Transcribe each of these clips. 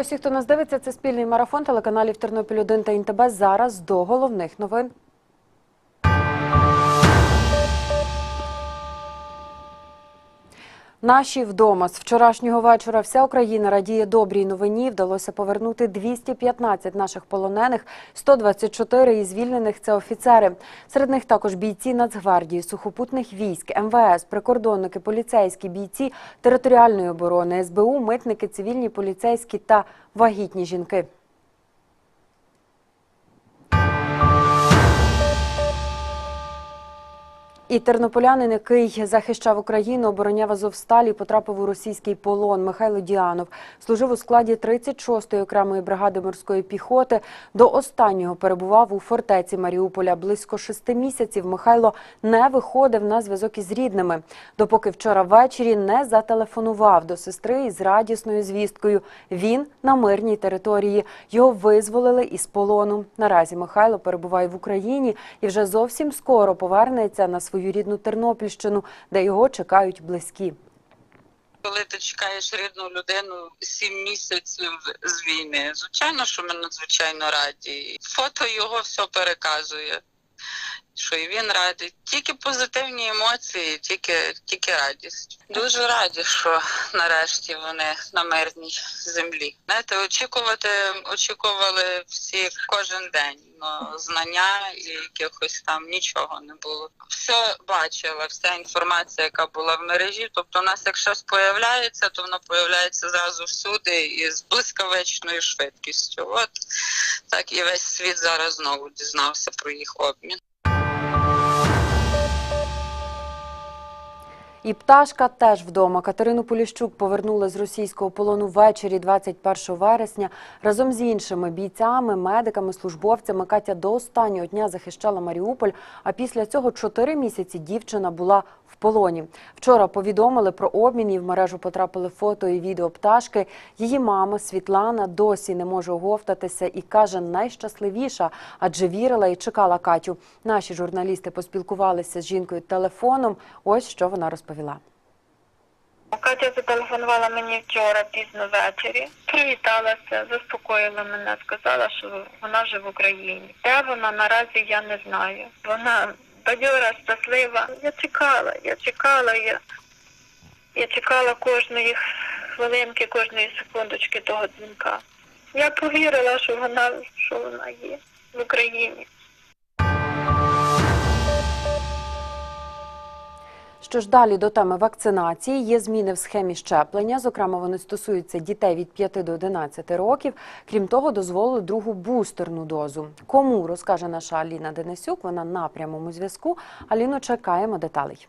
Вітаю всіх, хто нас дивиться. Це спільний марафон телеканалів Тернопіль 1 та Інтебе. Зараз до головних новин. Наші вдома з вчорашнього вечора вся Україна радіє добрій новині. Вдалося повернути 215 наших полонених, 124 із звільнених це офіцери. Серед них також бійці Нацгвардії, сухопутних військ, МВС, прикордонники, поліцейські бійці територіальної оборони, СБУ, митники, цивільні поліцейські та вагітні жінки. І тернополянин, який захищав Україну, обороняв Азовсталі, потрапив у російський полон. Михайло Діанов служив у складі 36-ї окремої бригади морської піхоти. До останнього перебував у фортеці Маріуполя. Близько шести місяців Михайло не виходив на зв'язок із рідними, допоки вчора ввечері не зателефонував до сестри із радісною звісткою. Він на мирній території. Його визволили із полону. Наразі Михайло перебуває в Україні і вже зовсім скоро повернеться на свою рідну Тернопільщину, де його чекають близькі. Коли ти чекаєш рідну людину сім місяців з війни, звичайно, що ми надзвичайно раді. Фото його все переказує, що і він радий. Тільки позитивні емоції, тільки, тільки радість. Дуже раді, що нарешті вони на мирній землі. Знаєте, очікувати очікували всі кожен день. Но знання і якихось там нічого не було. Все бачила, вся інформація, яка була в мережі. Тобто, у нас як щось появляється, то воно появляється зразу всюди і з блискавичною швидкістю. От так і весь світ зараз знову дізнався про їх обмін. І пташка теж вдома. Катерину Поліщук повернули з російського полону ввечері 21 вересня. Разом з іншими бійцями, медиками, службовцями Катя до останнього дня захищала Маріуполь. А після цього чотири місяці дівчина була в полоні. Вчора повідомили про обмін і в мережу потрапили фото і відео пташки. Її мама Світлана досі не може оговтатися і каже найщасливіша, адже вірила і чекала Катю. Наші журналісти поспілкувалися з жінкою телефоном. Ось що вона розповіла. Катя зателефонувала мені вчора пізно ввечері, привіталася, заспокоїла мене, сказала, що вона вже в Україні. Де вона наразі я не знаю. Вона бадьора, щаслива. Я чекала, я чекала, я, я чекала кожної хвилинки, кожної секундочки того дзвінка. Я повірила, що вона, що вона є в Україні. Що ж далі до теми вакцинації, є зміни в схемі щеплення. Зокрема, вони стосуються дітей від 5 до 11 років. Крім того, дозволили другу бустерну дозу. Кому розкаже наша Аліна Денисюк? Вона на прямому зв'язку. Аліно, чекаємо деталей.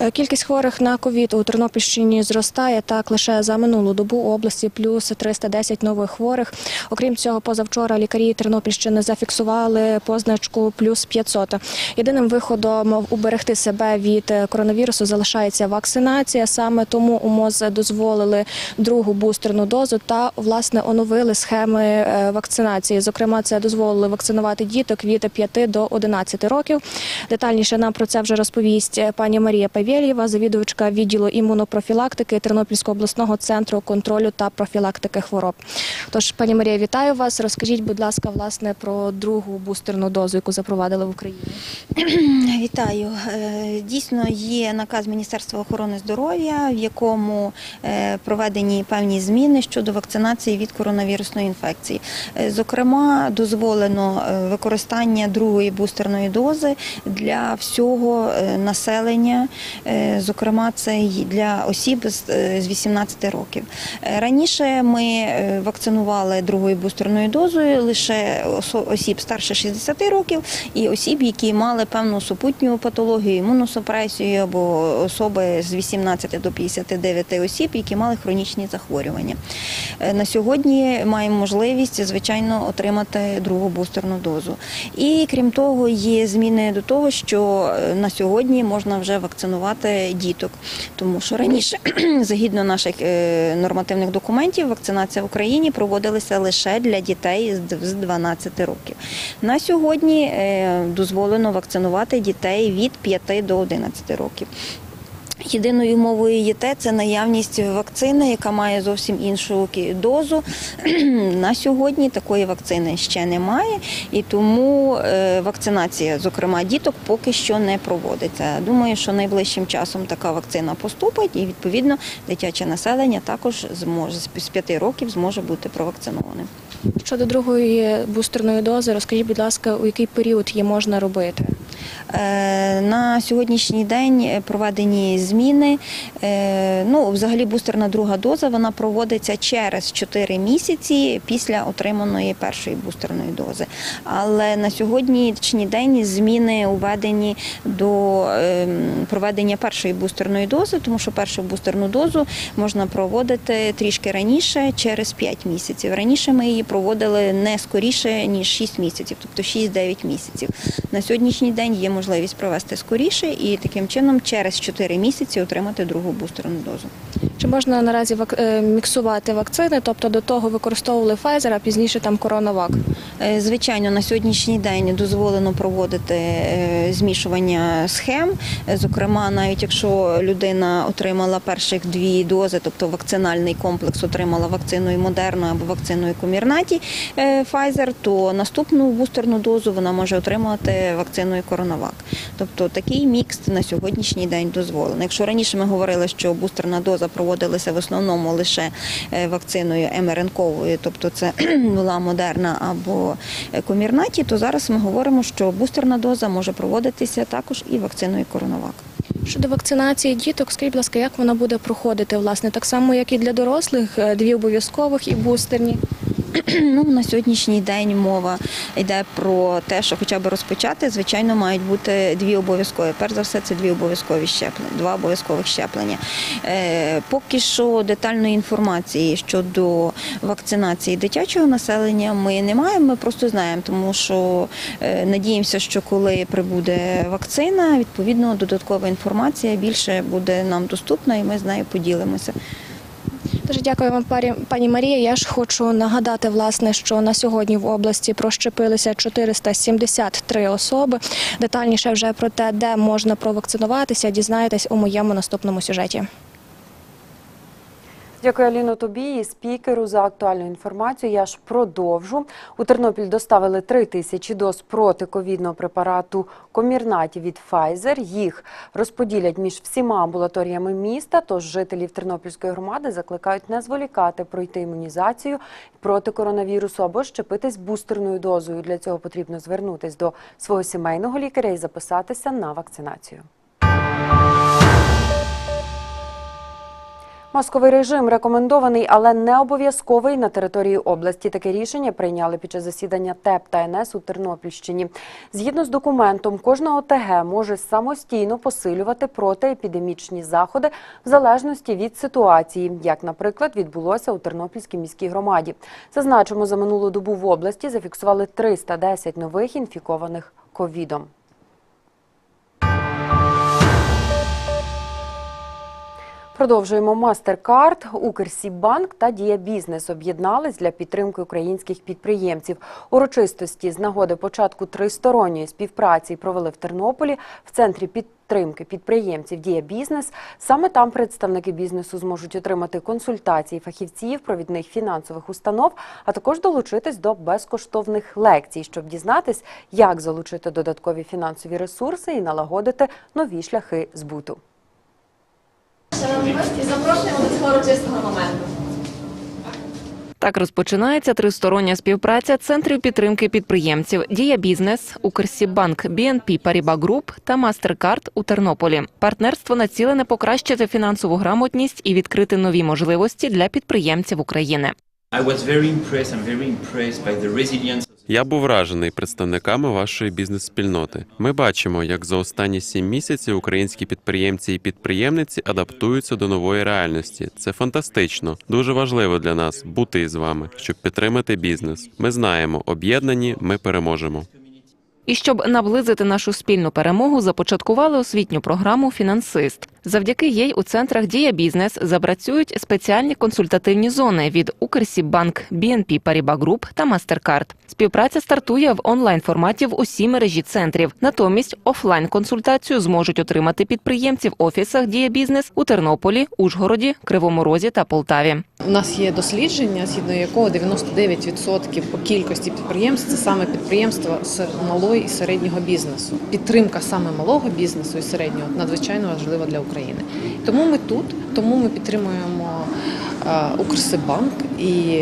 Е, Кількість хворих на ковід у Тернопільщині зростає. Так лише за минулу добу у області плюс 310 нових хворих. Окрім цього, позавчора лікарі Тернопільщини зафіксували позначку плюс 500. Єдиним виходом уберегти себе від е, коронавірусу залишається вакцинація. Саме тому у МОЗ дозволили другу бустерну дозу та власне оновили схеми е, вакцинації. Зокрема, це дозволили вакцинувати діток від 5 до 11 років. Детальніше нам про це вже розповість пані Марія Павєлєва, завідувачка відділу імунопрофілактики Тернопільського обласного центру контролю та профілактики хвороб. Тож, пані Марія, вітаю вас. Розкажіть, будь ласка, власне про другу бустерну дозу, яку запровадили в Україні. Вітаю. Е, Дійсно, є наказ Міністерства охорони здоров'я, в якому е, проведені певні зміни щодо вакцинації від коронавірусної інфекції. Е, Зокрема, дозволено використання другої бустерної дози для всього населення, зокрема, це для осіб з е, 18 років. Е, Раніше ми е, вакцинували другою бустерною дозою лише осіб старше 60 років і осіб, які мали певну супутню патологію, імуносупресію або особи з 18 до 59 осіб, які мали хронічні захворювання. Е, На сьогодні маємо можливість, звичайно, отримати другу бустерну дозу. І крім того, є зміни до того, що е, на сьогодні можна вже вакцинувати діток, тому що раніше, згідно наших е, нормативних документів, вакцинація в Україні проводилася лише для дітей з з 12 років. На сьогодні е, дозволено вакцинувати дітей від 5 до 11 років. Єдиною умовою є те, це наявність вакцини, яка має зовсім іншу дозу. На сьогодні такої вакцини ще немає, і тому е, вакцинація, зокрема діток, поки що не проводиться. Думаю, що найближчим часом така вакцина поступить, і відповідно дитяче населення також зможе з 5 років зможе бути провакцинованим. Щодо другої бустерної дози, розкажіть, будь ласка, у який період її можна робити? Е, На сьогоднішній день проведені зміни. Е, Ну, взагалі, бустерна друга доза вона проводиться через 4 місяці після отриманої першої бустерної дози. Але на сьогоднішній день зміни уведені до ем, проведення першої бустерної дози, тому що першу бустерну дозу можна проводити трішки раніше, через 5 місяців. Раніше ми її проводили не скоріше ніж 6 місяців, тобто 6-9 місяців. На сьогоднішній день є можливість провести скоріше і таким чином через 4 місяці отримати другу бустерну дозу. Чи можна наразі е, міксувати вакцини? Тобто до того використовували Pfizer, а пізніше там коронавак? Е, Звичайно, на сьогоднішній день дозволено проводити е, змішування схем. Зокрема, навіть якщо людина отримала перших дві дози, тобто вакцинальний комплекс отримала вакциною Модерна або вакциною Комірнаті Pfizer, то наступну бустерну дозу вона може отримати вакциною Коронавак. Тобто такий мікс на сьогоднішній день дозволено. Якщо раніше ми говорили, що бустерна доза проводилася в основному лише е, вакциною МРНКовою, тобто це була Модерна або е, Комірнаті, то зараз ми говоримо, що бустерна доза може проводитися також і вакциною Коронавак. Щодо вакцинації діток, скажіть, будь ласка, як вона буде проходити? Власне, так само, як і для дорослих, е, дві обов'язкових і бустерні. Ну, на сьогоднішній день мова йде про те, що хоча б розпочати, звичайно, мають бути дві обов'язкові. Перш за все, це дві обов'язкові щеплення, два обов'язкових щеплення. Е, поки що детальної інформації щодо вакцинації дитячого населення ми не маємо. Ми просто знаємо, тому що е, надіємося, що коли прибуде вакцина, відповідно додаткова інформація більше буде нам доступна, і ми з нею поділимося. Дуже дякую вам, пані Марія. Я ж хочу нагадати, власне, що на сьогодні в області прощепилися 473 особи. Детальніше вже про те, де можна провакцинуватися, дізнаєтесь у моєму наступному сюжеті. Дякую, Аліно, тобі і спікеру за актуальну інформацію. Я ж продовжу. У Тернопіль доставили 3 тисячі доз протиковідного препарату Комірнаті від Pfizer. Їх розподілять між всіма амбулаторіями міста. Тож жителів Тернопільської громади закликають не зволікати пройти імунізацію проти коронавірусу або щепитись бустерною дозою. Для цього потрібно звернутись до свого сімейного лікаря і записатися на вакцинацію. Масковий режим рекомендований, але не обов'язковий на території області. Таке рішення прийняли під час засідання ТЕП та НС у Тернопільщині. Згідно з документом, кожна ОТГ може самостійно посилювати протиепідемічні заходи в залежності від ситуації, як, наприклад, відбулося у Тернопільській міській громаді. Зазначимо, за минулу добу в області зафіксували 310 нових інфікованих ковідом. Продовжуємо Мастеркард, Укрсібанк та Дія Бізнес об'єднались для підтримки українських підприємців. Урочистості з нагоди початку тристоронньої співпраці провели в Тернополі в центрі підтримки підприємців Дія Бізнес. Саме там представники бізнесу зможуть отримати консультації фахівців провідних фінансових установ, а також долучитись до безкоштовних лекцій, щоб дізнатись, як залучити додаткові фінансові ресурси і налагодити нові шляхи збуту. Шановні гості, запрошуємо до цього урочистого моменту. Так розпочинається тристороння співпраця центрів підтримки підприємців Дія Бізнес, Укрсібанк, BNP Paribas Group та Мастеркард у Тернополі. Партнерство націлене покращити фінансову грамотність і відкрити нові можливості для підприємців України. Я був вражений представниками вашої бізнес-спільноти. Ми бачимо, як за останні сім місяців українські підприємці і підприємниці адаптуються до нової реальності. Це фантастично. Дуже важливо для нас бути із вами, щоб підтримати бізнес. Ми знаємо, об'єднані ми переможемо. І щоб наблизити нашу спільну перемогу, започаткували освітню програму Фінансист. Завдяки їй у центрах Дія Бізнес запрацюють спеціальні консультативні зони від Укрсіббанк, BNP Paribas Group та MasterCard. Співпраця стартує в онлайн форматі в усій мережі центрів. Натомість офлайн консультацію зможуть отримати підприємці в офісах Дія Бізнес у Тернополі, Ужгороді, Кривому Розі та Полтаві. У нас є дослідження, згідно якого 99% по кількості підприємств це саме підприємства з малого і середнього бізнесу. Підтримка саме малого бізнесу і середнього надзвичайно важлива для України. Тому ми тут, тому ми підтримуємо Укрсибанк і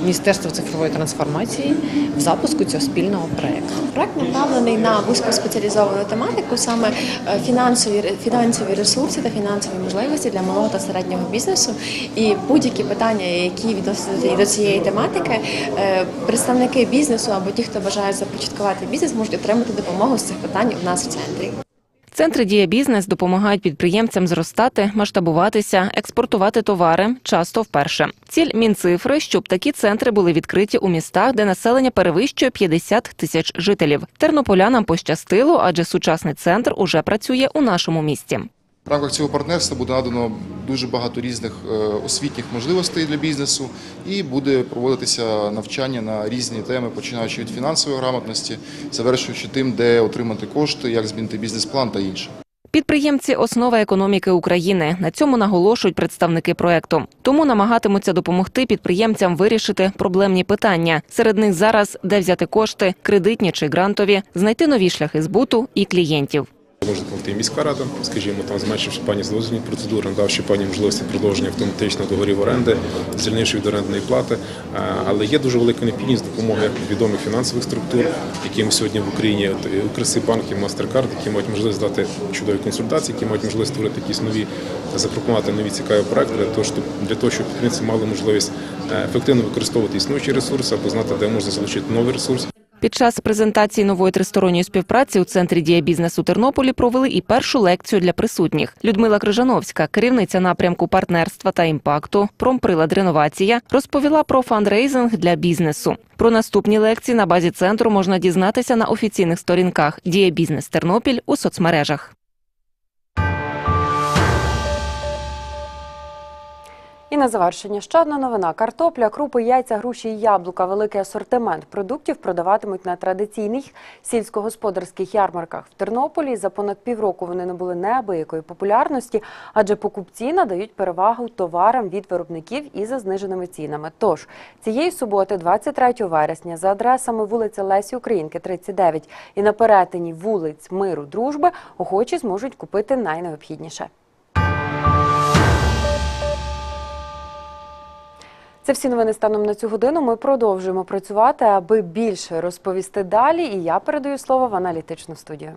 Міністерство цифрової трансформації в запуску цього спільного проекту. Проект направлений на вузькоспеціалізовану тематику, саме е, фінансові фінансові ресурси та фінансові можливості для малого та середнього бізнесу. І будь-які питання, які відносяться до цієї тематики, е, представники бізнесу або ті, хто бажає започаткувати бізнес, можуть отримати допомогу з цих питань у нас в центрі. Центри Дія Бізнес допомагають підприємцям зростати, масштабуватися, експортувати товари часто вперше. Ціль мінцифри, щоб такі центри були відкриті у містах, де населення перевищує 50 тисяч жителів. Тернополянам пощастило, адже сучасний центр уже працює у нашому місті. В рамках цього партнерства буде надано дуже багато різних е, освітніх можливостей для бізнесу і буде проводитися навчання на різні теми, починаючи від фінансової грамотності, завершуючи тим, де отримати кошти, як змінити бізнес-план та інше. Підприємці основа економіки України. На цьому наголошують представники проекту. Тому намагатимуться допомогти підприємцям вирішити проблемні питання. Серед них зараз де взяти кошти, кредитні чи грантові, знайти нові шляхи збуту і клієнтів. Може допомогти міська рада, скажімо, там зменшивши пані злозні процедури, надавши пані можливості продовження автоматичного договорів оренди, звільнивши від орендної плати. Але є дуже велика необхідність допомоги відомих фінансових структур, які ми сьогодні в Україні і Укрсибанк і які мають можливість дати чудові консультації, які мають можливість створити якісь нові, запропонувати нові цікаві проекти для того, щоб для того, щоб підприємці мали можливість е, ефективно використовувати існуючі ресурси або знати, де можна залучити новий ресурс. Під час презентації нової тристоронньої співпраці у центрі дія бізнесу Тернополі провели і першу лекцію для присутніх. Людмила Крижановська, керівниця напрямку партнерства та імпакту, промприлад реновація, розповіла про фандрейзинг для бізнесу. Про наступні лекції на базі центру можна дізнатися на офіційних сторінках Дія Бізнес Тернопіль у соцмережах. І на завершення ще одна новина: картопля, крупи, яйця, груші і яблука. Великий асортимент продуктів продаватимуть на традиційних сільськогосподарських ярмарках в Тернополі. За понад півроку вони набули неабиякої популярності, адже покупці надають перевагу товарам від виробників і за зниженими цінами. Тож цієї суботи, 23 вересня, за адресами вулиця Лесі Українки, 39 і на перетині вулиць Миру Дружби охочі зможуть купити найнеобхідніше. Це всі новини станом на цю годину. Ми продовжуємо працювати, аби більше розповісти далі. І я передаю слово в аналітичну студію.